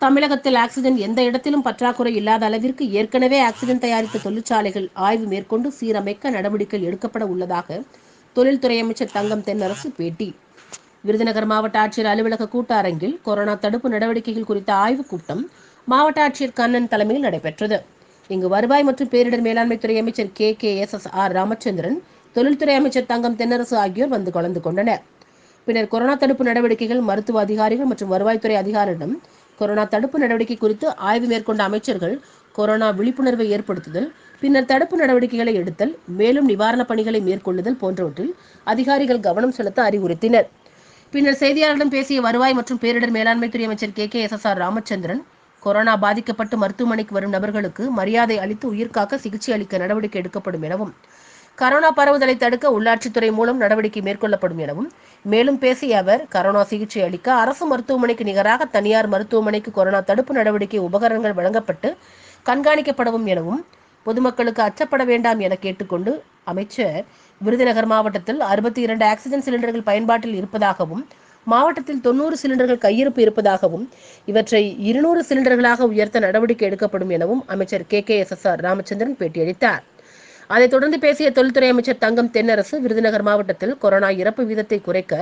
தமிழகத்தில் ஆக்சிஜன் எந்த இடத்திலும் பற்றாக்குறை இல்லாத அளவிற்கு ஏற்கனவே ஆக்சிஜன் தயாரித்த தொழிற்சாலைகள் ஆய்வு மேற்கொண்டு சீரமைக்க நடவடிக்கை எடுக்கப்பட உள்ளதாக தொழில்துறை அமைச்சர் தங்கம் தென்னரசு பேட்டி. விருதுநகர் மாவட்ட ஆட்சியர் அலுவலக கூட்டரங்கில் கொரோனா தடுப்பு நடவடிக்கைகள் குறித்த ஆய்வுக் கூட்டம் மாவட்ட ஆட்சியர் கண்ணன் தலைமையில் நடைபெற்றது. இங்கு வருவாய் மற்றும் பேரிடர் மேலாண்மை துறை அமைச்சர் K. K. S. S. R. Ramachandran தொழில்துறை அமைச்சர் தங்கம் தென்னரசு ஆகியோர் வந்து கலந்து கொண்டனர். பின்னர் கொரோனா தடுப்பு நடவடிக்கைகள் மருத்துவ அதிகாரிகள் மற்றும் வருவாய்த்துறை அதிகாரிகளிடம் கொரோனா தடுப்பு நடவடிக்கை குறித்து ஆய்வு மேற்கொண்ட அமைச்சர்கள் கொரோனா விழிப்புணர்வை ஏற்படுத்துதல் பின்னர் தடுப்பு நடவடிக்கைகளை எடுத்தல் மேலும் நிவாரணப் பணிகளை மேற்கொள்ளுதல் போன்றவற்றில் அதிகாரிகள் கவனம் செலுத்த அறிவுறுத்தினர். பின்னர் செய்தியாளர்களிடம் பேசிய வருவாய் மற்றும் பேரிடர் மேலாண்மை துறை அமைச்சர் K. K. S. S. R. Ramachandran corona பாதிக்கப்பட்டு மருத்துவமனைக்கு வரும் நபர்களுக்கு மரியாதை அளித்து உயிர்காக்க சிகிச்சை அளிக்க நடவடிக்கை எடுக்கப்படும் எனவும் கரோனா பரவுதலை தடுக்க உள்ளாட்சித்துறை மூலம் நடவடிக்கை மேற்கொள்ளப்படும் எனவும் மேலும் பேசிய அவர் கரோனா சிகிச்சை அளிக்க அரசு மருத்துவமனைக்கு நிகராக தனியார் மருத்துவமனைக்கு கொரோனா தடுப்பு நடவடிக்கை உபகரணங்கள் வழங்கப்பட்டு கண்காணிக்கப்படவும் எனவும் பொதுமக்களுக்கு அச்சப்பட வேண்டாம் என கேட்டுக்கொண்டு அமைச்சர் விருதுநகர் மாவட்டத்தில் அறுபத்தி இரண்டு ஆக்சிஜன் சிலிண்டர்கள் பயன்பாட்டில் இருப்பதாகவும் மாவட்டத்தில் தொண்ணூறு சிலிண்டர்கள் கையிருப்பு இருப்பதாகவும் இவற்றை இருநூறு சிலிண்டர்களாக உயர்த்த நடவடிக்கை எடுக்கப்படும் எனவும் அமைச்சர் K K S S R Ramachandran பேட்டியளித்தார். அதைத் தொடர்ந்து பேசிய தொழில்துறை அமைச்சர் தங்கம் தென்னரசு விருதுநகர் மாவட்டத்தில் கொரோனா இறப்பு வீதத்தை குறைக்க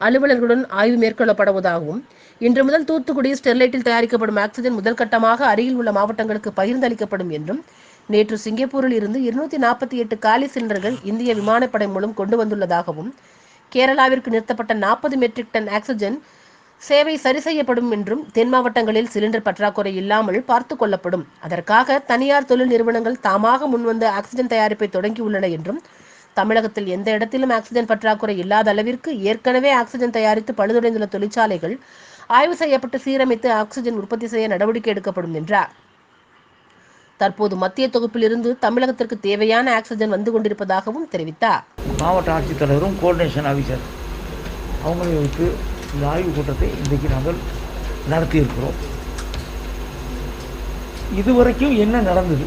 அலுவலர்களுடன் ஆய்வு மேற்கொள்ளப்படுவதாகவும் இன்று முதல் தூத்துக்குடி ஸ்டெர்லைட்டில் தயாரிக்கப்படும் ஆக்சிஜன் முதல் கட்டமாக அருகில் உள்ள மாவட்டங்களுக்கு பகிர்ந்தளிக்கப்படும் என்றும் நேற்று சிங்கப்பூரில் இருந்து இருநூத்தி நாற்பத்தி எட்டு காலி சிலிண்டர்கள் இந்திய விமானப்படை மூலம் கொண்டு வந்துள்ளதாகவும் கேரளாவிற்கு நிறுத்தப்பட்ட நாற்பது மெட்ரிக் டன் ஆக்சிஜன் சேவை சரி செய்யப்படும் என்றும் தென் மாவட்டங்களில் சிலிண்டர் பற்றாக்குறை இல்லாமல் பார்த்து கொள்ளப்படும். அதற்காக தனியார் தொழில் நிறுவனங்கள் தாமாக முன்வந்து ஆக்சிஜன் தயாரிப்பை தொடங்கியுள்ளன என்றும் தமிழகத்தில் எந்த இடத்திலும் ஆக்சிஜன் பற்றாக்குறை இல்லாத அளவிற்கு ஏற்கனவே ஆக்சிஜன் தயாரித்து பழுதுடைந்துள்ள தொழிற்சாலைகள் ஆய்வு செய்யப்பட்டு சீரமைத்து ஆக்சிஜன் உற்பத்தி செய்ய நடவடிக்கை எடுக்கப்படும் என்றார். தற்போது மத்திய தொகுப்பில் இருந்து தமிழகத்திற்கு தேவையான ஆக்சிஜன் வந்து கொண்டிருப்பதாகவும் தெரிவித்தார். மாவட்ட ஆட்சித்தலைவரும் கோஆர்டினேஷன் ஆஃபீஸர் அவங்களை வைத்து இந்த ஆய்வுக் கூட்டத்தை இன்றைக்கு நாங்கள் நடத்தியிருக்கிறோம். இதுவரைக்கும் என்ன நடந்தது?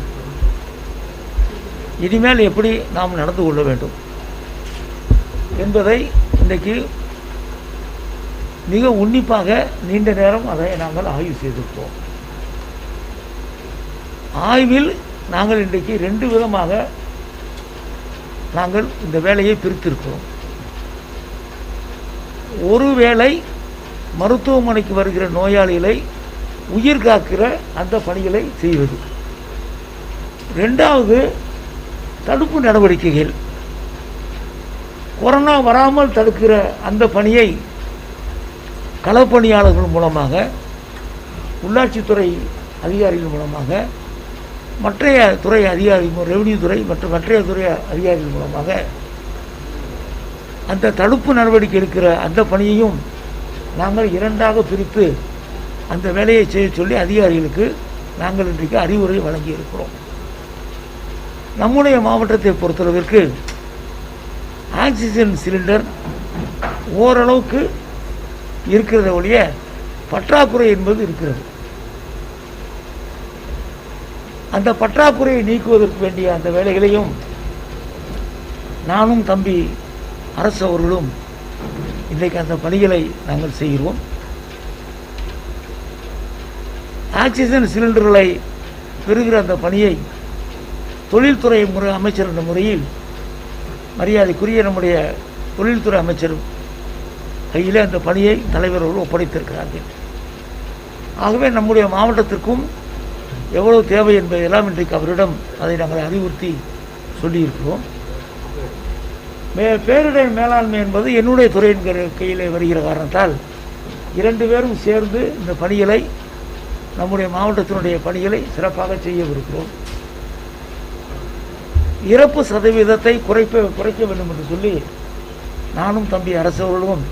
இனிமேல் எப்படி நாம் நடந்து கொள்ள வேண்டும்? என்பதை இன்றைக்கு மிக உன்னிப்பாக நீண்ட நேரம் அதை நாங்கள் ஆய்வு செய்திருக்கிறோம். ஆய்வில் நாங்கள் இன்றைக்கு ரெண்டு விதமாக நாங்கள் இந்த வேலையை பிரித்திருக்கிறோம். ஒரு வேளை மருத்துவமனைக்கு வருகிற நோயாளிகளை உயிர் காக்கிற அந்த பணிகளை செய்வது. ரெண்டாவது தடுப்பு நடவடிக்கைகள். கொரோனா வராமல் தடுக்கிற அந்த பணியை களப்பணியாளர்கள் மூலமாக உள்ளாட்சித்துறை அதிகாரிகள் மூலமாக மற்றைய துறை அதிகாரி ரெவன்யூ துறை மற்றும் மற்றைய துறை அதிகாரிகள் மூலமாக அந்த தடுப்பு நடவடிக்கை எடுக்கிற அந்த பணியையும் நாங்கள் இரண்டாக பிரித்து அந்த வேலையை செய்ய சொல்லி அதிகாரிகளுக்கு நாங்கள் இன்றைக்கு அறிவுரை வழங்கி இருக்கிறோம். நம்முடைய மாவட்டத்தை பொறுத்தளவிற்கு ஆக்சிஜன் சிலிண்டர் ஓரளவுக்கு இருக்கிறத ஒழிய பற்றாக்குறை என்பது இருக்கிறது. அந்த பற்றாக்குறையை நீக்குவதற்கு வேண்டிய அந்த வேலைகளையும் நானும் தம்பி அரசு அவர்களும் இன்றைக்கு அந்த பணிகளை நாங்கள் செய்கிறோம். ஆக்சிஜன் சிலிண்டர்களை பெறுகிற அந்த பணியை தொழில்துறை முறை அமைச்சர் என்ற முறையில் மரியாதைக்குரிய நம்முடைய தொழில்துறை அமைச்சர் கையிலே அந்த பணியை தலைவர் அவர்கள் ஒப்படைத்திருக்கிறார்கள். ஆகவே நம்முடைய மாவட்டத்திற்கும் எவ்வளவு தேவை என்பதெல்லாம் இன்றைக்கு அவரிடம் அதை நாங்கள் அறிவுறுத்தி சொல்லியிருக்கிறோம். மே பேரிடர் மேலாண்மை என்பது என்னுடைய துறையின் கையில் வருகிற காரணத்தால் இரண்டு பேரும் சேர்ந்து இந்த பணிகளை நம்முடைய மாவட்டத்தினுடைய பணிகளை சிறப்பாக செய்யவிருக்கிறோம். இறப்பு சதவீதத்தை குறைப்ப குறைக்க வேண்டும் என்று சொல்லி நானும் தம்பி அரசவர்களும்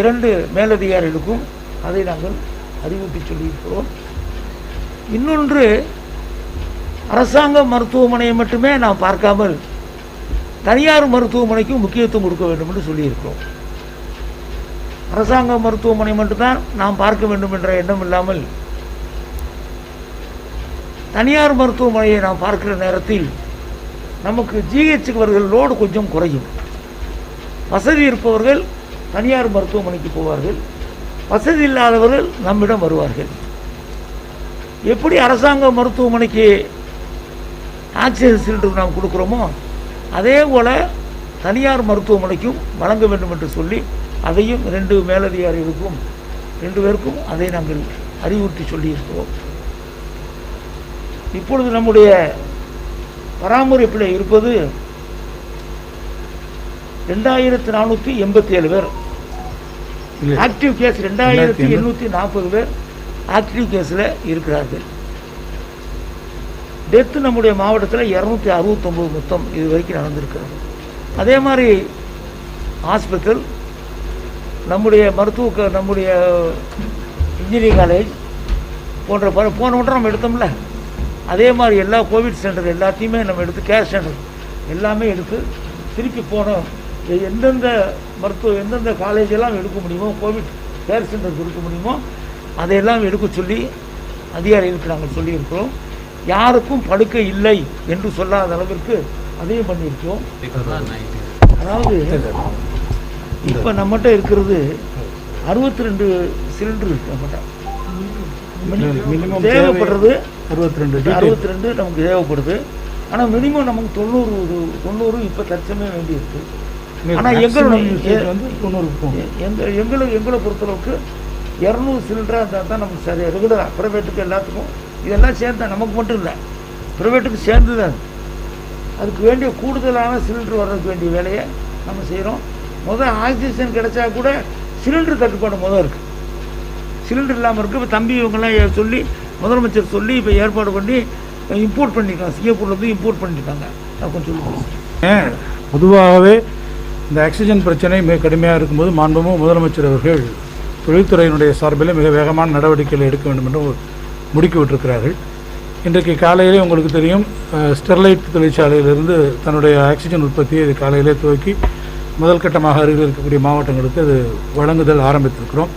இரண்டு மேலதிகாரிகளுக்கும் அதை நாங்கள் அறிவுறுத்தி சொல்லியிருக்கிறோம். இன்னொன்று அரசாங்க மருத்துவமனையை மட்டுமே நாம் பார்க்காமல் தனியார் மருத்துவமனைக்கும் முக்கியத்துவம் கொடுக்க வேண்டும் என்று சொல்லியிருக்கிறோம். அரசாங்க மருத்துவமனை மட்டும்தான் நாம் பார்க்க வேண்டும் என்ற எண்ணம் இல்லாமல் தனியார் மருத்துவமனையை நாம் பார்க்கிற நேரத்தில் நமக்கு ஜிஹெச்சுக்கு வருகிற லோடு கொஞ்சம் குறையும். வசதி இருப்பவர்கள் தனியார் மருத்துவமனைக்கு போவார்கள். வசதி இல்லாதவர்கள் நம்மிடம் வருவார்கள். எப்படி அரசாங்க மருத்துவமனைக்கு ஆக்சிஜன் சிலிண்டர் நாம் கொடுக்குறோமோ அதே போல் தனியார் மருத்துவமனைக்கும் வழங்க வேண்டும் என்று சொல்லி அதையும் ரெண்டு மேலதிகாரிகளுக்கும் ரெண்டு பேருக்கும் அதை நாங்கள் அறிவுறுத்தி சொல்லியிருக்கிறோம் இப்பொழுது நம்முடைய பராமரிப்பில் இருப்பது ரெண்டாயிரத்து நானூற்றி எண்பத்தி ஏழு பேர். ஆக்டிவ் கேஸ் ரெண்டாயிரத்தி. எண்ணூற்றி நாற்பது பேர் ஆக்டிவ் கேஸில் இருக்கிறார்கள் டெத்து நம்முடைய மாவட்டத்தில் இரநூத்தி அறுபத்தொம்பது மொத்தம் இது வரைக்கும் நடந்திருக்கிறது. அதே மாதிரி ஹாஸ்பிட்டல் நம்முடைய மருத்துவ க- நம்முடைய இன்ஜினியரிங் காலேஜ் போன்ற பல போன வட்டம் நம்ம எடுத்தோம்ல. அதே மாதிரி எல்லா கோவிட் சென்டர் எல்லாத்தையுமே நம்ம எடுத்து கேர் சென்டர் எல்லாமே எடுத்து திருப்பி போனோம் எந்தெந்த மருத்துவ எந்தெந்த காலேஜ் எல்லாம் எடுக்க முடியுமோ கோவிட் கேர் சென்டர் கொடுக்க முடியுமோ அதையெல்லாம் எடுக்க சொல்லி அதிகாரிகளுக்கு நாங்கள் சொல்லியிருக்கிறோம். யாருக்கும் படுக்கை இல்லை என்று சொல்லாத அளவிற்கு அதையும் பண்ணியிருக்கோம். அதாவது இப்போ நம்மகிட்ட இருக்கிறது அறுபத்தி ரெண்டு சிலிண்டர் இருக்கு நம்மகிட்ட. மினிமம் தேவைப்படுறது அறுபத்தி ரெண்டு அறுபத்தி ரெண்டு நமக்கு தேவைப்படுது. ஆனால் மினிமம் நமக்கு தொண்ணூறு தொண்ணூறு இப்போ தற்சமயம் வேண்டியிருக்கு. ஆனா எங்களுடைய- யூசேஜ் வந்து தொண்ணூறு எங்கள் எங்களை எங்களை பொறுத்தளவுக்கு இரநூறு சிலிண்டராக இருந்தால் தான் நமக்கு சரியாக ரெகுலராக ப்ரைவேட்டுக்கு எல்லாத்துக்கும் இதெல்லாம் சேர்ந்தா நமக்கு மட்டும் இல்லை. ப்ரைவேட்டுக்கு சேர்ந்து தான் அதுக்கு வேண்டிய கூடுதலான சிலிண்டர் வர்றதுக்கு வேண்டிய வேலையை நம்ம செய்கிறோம் முதல் ஆக்சிஜன் கிடைச்சா கூட சிலிண்டர் தட்டுப்பாடு முதல் இருக்குது சிலிண்டர் இல்லாமல் இருக்குது இப்போ தம்பி இவங்கெல்லாம் சொல்லி முதலமைச்சர் சொல்லி இப்போ ஏற்பாடு பண்ணி இம்போர்ட் பண்ணிக்கலாம் சிங்கப்பூர்லேருந்து இம்போர்ட் பண்ணியிருக்காங்க நான் கொஞ்சம் சொல்லுங்கள் பொதுவாகவே இந்த ஆக்சிஜன் பிரச்சனை மிக கடுமையாக இருக்கும்போது மாண்பமும் முதலமைச்சர் அவர்கள் தொழில்துறையினுடைய சார்பில் மிக வேகமான நடவடிக்கைகள் எடுக்க வேண்டும் என்று முடுக்கி விட்டிருக்கிறார்கள். இன்றைக்கு காலையிலே உங்களுக்கு தெரியும் ஸ்டெர்லைட் தொழிற்சாலையிலிருந்து தன்னுடைய ஆக்சிஜன் உற்பத்தியை இது காலையிலே துவக்கி முதல் கட்டமாக அருகில் இருக்கக்கூடிய மாவட்டங்களுக்கு அது வழங்குதல் ஆரம்பித்திருக்கிறோம்.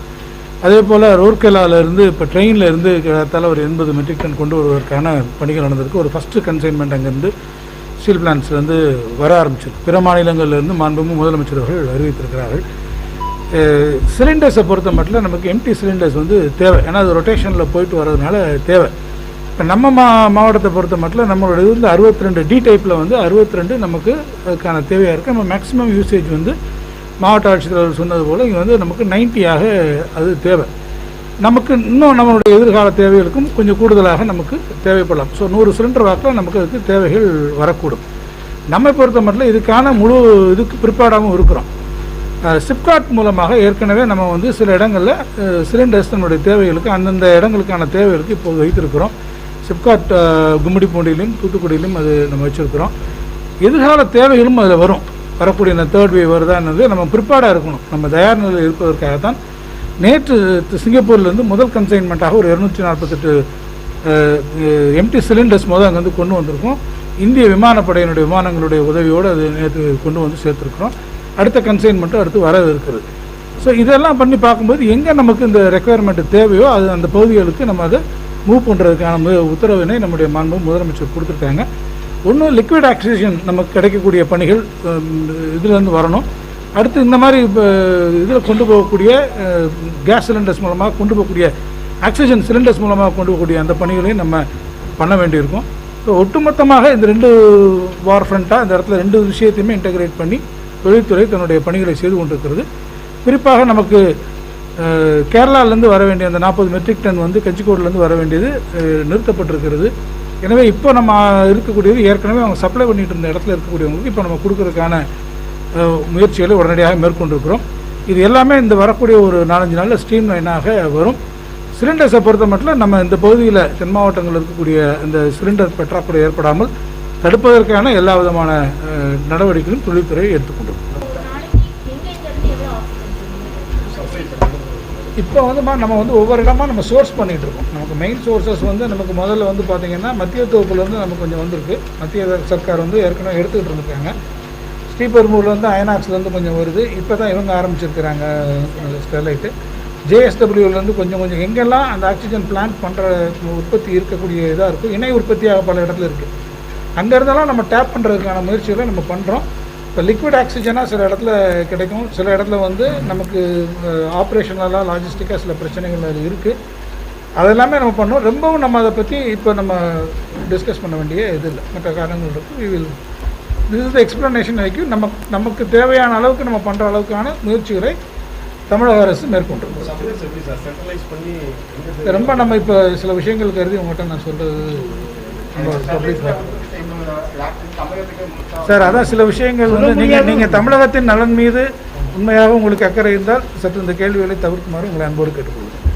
அதே போல் ரூர்கேலாவிலிருந்து இப்போ ட்ரெயினில் இருந்து கிட்டத்தட்ட ஒரு எண்பது மெட்ரிக் டன் கொண்டு வருவதற்கான பணிகள் நடந்திருக்கு. ஒரு ஃபஸ்ட்டு கன்சைன்மெண்ட் அங்கேருந்து ஸ்டீல் பிளான்ட்ஸ்லேருந்து வர ஆரம்பிச்சிருக்கு. பிற மாநிலங்கள்லேருந்து மாண்புமும் முதலமைச்சர் அவர்கள் அறிவித்திருக்கிறார்கள். சிலிண்டர்ஸை பொறுத்த மட்டும் நமக்கு எம்டி சிலிண்டர்ஸ் வந்து தேவை. ஏன்னா அது ரொட்டேஷனில் போயிட்டு வர்றதுனால தேவை. இப்போ நம்ம மா மாவட்டத்தை பொறுத்த மட்டும் நம்மளோட இது வந்து அறுபத்தி ரெண்டு டி டைப்பில் வந்து அறுபத்தி ரெண்டு நமக்கு அதுக்கான தேவையாக இருக்குது நம்ம மேக்ஸிமம் யூசேஜ் வந்து மாவட்ட ஆட்சித்தலைவர் சொன்னது போல் இங்கே வந்து நமக்கு 90 ஆக அது தேவை. நமக்கு இன்னும் நம்மளுடைய எதிர்கால தேவைகளுக்கும் கொஞ்சம் கூடுதலாக நமக்கு தேவைப்படலாம். ஸோ நூறு சிலிண்டர் வாக்கில் நமக்கு அதுக்கு தேவைகள் வரக்கூடும். நம்மை பொறுத்த மட்டும் இதுக்கான முழு இதுக்கு ப்ரிப்பேர்டாகவும் இருக்கிறோம். சிப்காட் மூலமாக ஏற்கனவே நம்ம வந்து சில இடங்களில் சிலிண்டர்ஸ் நம்முடைய தேவைகளுக்கு அந்தந்த இடங்களுக்கான தேவைகளுக்கு இப்போது வைத்திருக்கிறோம். சிப்காட் கும்மிடிப்பூண்டியிலும் தூத்துக்குடியிலும் அது நம்ம வச்சுருக்கிறோம். எதிர்கால தேவைகளும் அதில் வரும். வரக்கூடிய இந்த தேர்ட் வேவ் வருதான்னு நம்ம ப்ரிப்பேர்டாக இருக்கணும். நம்ம தயார் நிலையில் இருப்பதற்காகத்தான் நேற்று சிங்கப்பூர்லேருந்து முதல் கன்சைன்மெண்ட்டாக ஒரு இரநூத்தி நாற்பத்தெட்டு எம்டி சிலிண்டர்ஸ் முதல் அங்கேருந்து கொண்டு வந்திருக்கோம். இந்திய விமானப்படையினுடைய விமானங்களுடைய உதவியோடு அது நேற்று கொண்டு வந்து சேர்த்துருக்குறோம். அடுத்த கன்சைன்மெண்ட்டும் அடுத்து வர இருக்கிறது ஸோ இதெல்லாம் பண்ணி பார்க்கும்போது எங்கே நமக்கு இந்த ரெக்குயர்மெண்ட் தேவையோ அது அந்த பகுதிகளுக்கு நம்ம அதை மூவ் பண்ணுறதுக்கான உத்தரவினை நம்முடைய மாண்பு முதலமைச்சர் கொடுத்துருக்காங்க. ஒன்றும் லிக்விட் ஆக்சிஜன் நமக்கு கிடைக்கக்கூடிய பணிகள் இதுலேருந்து வரணும். அடுத்து இந்த மாதிரி இதில் கொண்டு போகக்கூடிய கேஸ் சிலிண்டர்ஸ் மூலமாக கொண்டு போகக்கூடிய ஆக்சிஜன் சிலிண்டர்ஸ் மூலமாக கொண்டு போகக்கூடிய அந்த பணிகளையும் நம்ம பண்ண வேண்டியிருக்கும். ஸோ ஒட்டுமொத்தமாக இந்த ரெண்டு வார் ஃப்ரண்ட்டாக இந்த இடத்துல ரெண்டு விஷயத்தையுமே இன்டகிரேட் பண்ணி தொழில்துறை தன்னுடைய பணிகளை செய்து கொண்டிருக்கிறது. குறிப்பாக நமக்கு கேரளாவிலேருந்து வர வேண்டிய அந்த நாற்பது மெட்ரிக் டன் வந்து கஞ்சிக்கோடிலேருந்து வர வேண்டியது நிறுத்தப்பட்டிருக்கிறது. எனவே இப்போ நம்ம இருக்கக்கூடியது ஏற்கனவே அவங்க சப்ளை பண்ணிட்டு இருந்த இடத்துல இருக்கக்கூடியவங்களுக்கு இப்போ நம்ம கொடுக்கறதுக்கான முயற்சிகளை உடனடியாக மேற்கொண்டிருக்கிறோம். இது எல்லாமே இந்த வரக்கூடிய ஒரு நாலஞ்சு நாளில் ஸ்ட்ரீம் லைனாக வரும். சிலிண்டர்ஸை பொறுத்த மட்டும் நம்ம இந்த பகுதியில் தென் மாவட்டங்களில் இருக்கக்கூடிய இந்த சிலிண்டர் பற்றாக்குறை ஏற்படாமல் தடுப்பதற்கான எல்லா விதமான நடவடிக்கைகளும் தொழில்துறை எடுத்துக்கொண்டு இப்போ வந்து மா- நம்ம வந்து ஒவ்வொரு இடமா நம்ம சோர்ஸ் பண்ணிட்டு இருக்கோம். நமக்கு மெயின் சோர்சஸ் வந்து நமக்கு முதல்ல வந்து பார்த்தீங்கன்னா மத்திய தொகுப்புலேருந்து நமக்கு கொஞ்சம் வந்திருக்கு. மத்திய சர்க்கார் வந்து ஏற்கனவே எடுத்துக்கிட்டு இருந்திருக்காங்க. ஸ்ரீபெரும்பூர்லேருந்து அயனாக்ஸ்லேருந்து கொஞ்சம் வருது. இப்போ தான் இவங்க ஆரம்பிச்சிருக்கிறாங்க ஸ்டெர்லைட்டு ஜேஎஸ்டபிள்யூலேருந்து கொஞ்சம் கொஞ்சம் எங்கெல்லாம் அந்த ஆக்சிஜன் பிளான்ட் பண்ணுற உற்பத்தி இருக்கக்கூடிய இதாக இருக்கும் இணை உற்பத்தியாக பல இடத்துல இருக்குது அங்கே இருந்தாலும் நம்ம டேப் பண்ணுறதுக்கான முயற்சிகளை நம்ம பண்ணுறோம் இப்போ லிக்விட் ஆக்சிஜனாக சில இடத்துல கிடைக்கும். சில இடத்துல வந்து நமக்கு ஆப்ரேஷனலாக லாஜிஸ்டிக்காக சில பிரச்சனைகள் அது இருக்குது அதெல்லாமே நம்ம பண்ணோம். ரொம்பவும் நம்ம அதை பற்றி இப்போ நம்ம டிஸ்கஸ் பண்ண வேண்டிய இது இல்லை. மற்ற காரணங்கள் இருக்குது we will this is the explanation வரைக்கும் நம்ம நமக்கு தேவையான அளவுக்கு நம்ம பண்ணுற அளவுக்கான முயற்சிகளை தமிழக அரசு மேற்கொண்டிருக்கோம் ரொம்ப நம்ம இப்போ சில விஷயங்கள் கருதி உங்கள்கிட்ட நான் சொல்கிறது நம்ம பப்ளிக் சார் அதான் சில விஷயங்கள் வந்து நீங்கள் நீங்கள் தமிழகத்தின் நலன் மீது உண்மையாக உங்களுக்கு அக்கறை இருந்தால் சற்று இந்த கேள்விகளை தவிர்க்குமாறு உங்களை அன்போடு கேட்டுக்கொள்கிறேன்.